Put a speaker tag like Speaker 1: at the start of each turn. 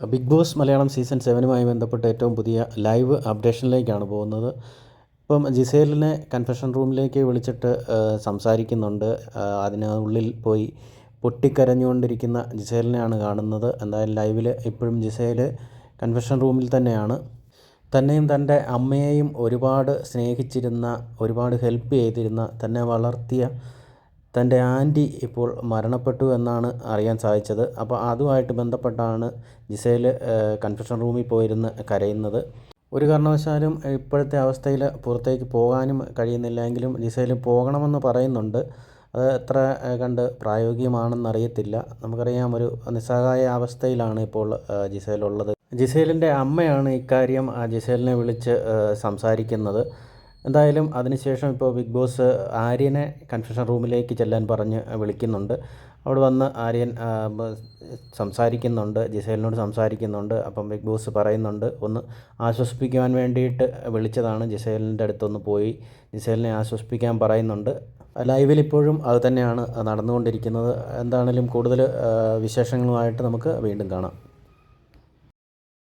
Speaker 1: Big boss Malayalam season സെവനുമായി ബന്ധപ്പെട്ട ഏറ്റവും പുതിയ ലൈവ് അപ്ഡേഷനിലേക്കാണ് പോകുന്നത്. ഇപ്പം ജിസേലിനെ കൺഫെഷൻ റൂമിലേക്ക് വിളിച്ചിട്ട് സംസാരിക്കുന്നുണ്ട്. അതിന് ഉള്ളിൽ പോയി പൊട്ടിക്കരഞ്ഞുകൊണ്ടിരിക്കുന്ന ജിസേലിനെയാണ് കാണുന്നത്. എന്തായാലും ലൈവിൽ ഇപ്പോഴും ജിസേൽ കൺഫെഷൻ റൂമിൽ തന്നെയാണ്. തന്നെയും തന്റെ അമ്മയെയും ഒരുപാട് സ്നേഹിച്ചിരുന്ന ഒരുപാട് ഹെൽപ്പ് ചെയ്തിരുന്ന തന്നെ വളർത്തിയ തന്റെ ആന്റി ഇപ്പോൾ മരണപ്പെട്ടു എന്നാണ് അറിയാൻ സാധിച്ചത്. അപ്പോൾ അതുമായിട്ട് ബന്ധപ്പെട്ടാണ് ജിസേൽ കൺഫെഷൻ റൂമിൽ പോയിരുന്ന് കരയുന്നത്. ഒരു കാരണവശാലും ഇപ്പോഴത്തെ അവസ്ഥയിൽ പുറത്തേക്ക് പോകാനും കഴിയുന്നില്ല എങ്കിലും ജിസേൽ പോകണമെന്ന് പറയുന്നുണ്ട്. അത് എത്ര കണ്ട് പ്രായോഗികമാണെന്നറിയത്തില്ല. നമുക്കറിയാം ഒരു നിസ്സഹായ അവസ്ഥയിലാണ് ഇപ്പോൾ ജിസേൽ ഉള്ളത്. ജിസേലിന്റെ അമ്മയാണ് ഇക്കാര്യം ജിസേലിനെ വിളിച്ച് സംസാരിക്കുന്നത്. എന്തായാലും അതിനുശേഷം ഇപ്പോൾ ബിഗ് ബോസ് ആര്യനെ കൺഫെഷൻ റൂമിലേക്ക് ചെല്ലാൻ പറഞ്ഞ് വിളിക്കുന്നുണ്ട്. അവിടെ വന്ന് ആര്യൻ സംസാരിക്കുന്നുണ്ട് ജിസേലിനോട് സംസാരിക്കുന്നുണ്ട്. അപ്പം ബിഗ് ബോസ് പറയുന്നുണ്ട് ഒന്ന് ആശ്വസിപ്പിക്കുവാൻ വേണ്ടിയിട്ട് വിളിച്ചതാണ്. ജിസേലിന്റെ അടുത്തൊന്ന് പോയി ജിസേലിനെ ആശ്വസിപ്പിക്കാൻ പറയുന്നുണ്ട്. ലൈവിൽ ഇപ്പോഴും അത് തന്നെയാണ് നടന്നുകൊണ്ടിരിക്കുന്നത്. എന്താണെങ്കിലും കൂടുതൽ വിശേഷങ്ങളുമായിട്ട് നമുക്ക് വീണ്ടും കാണാം.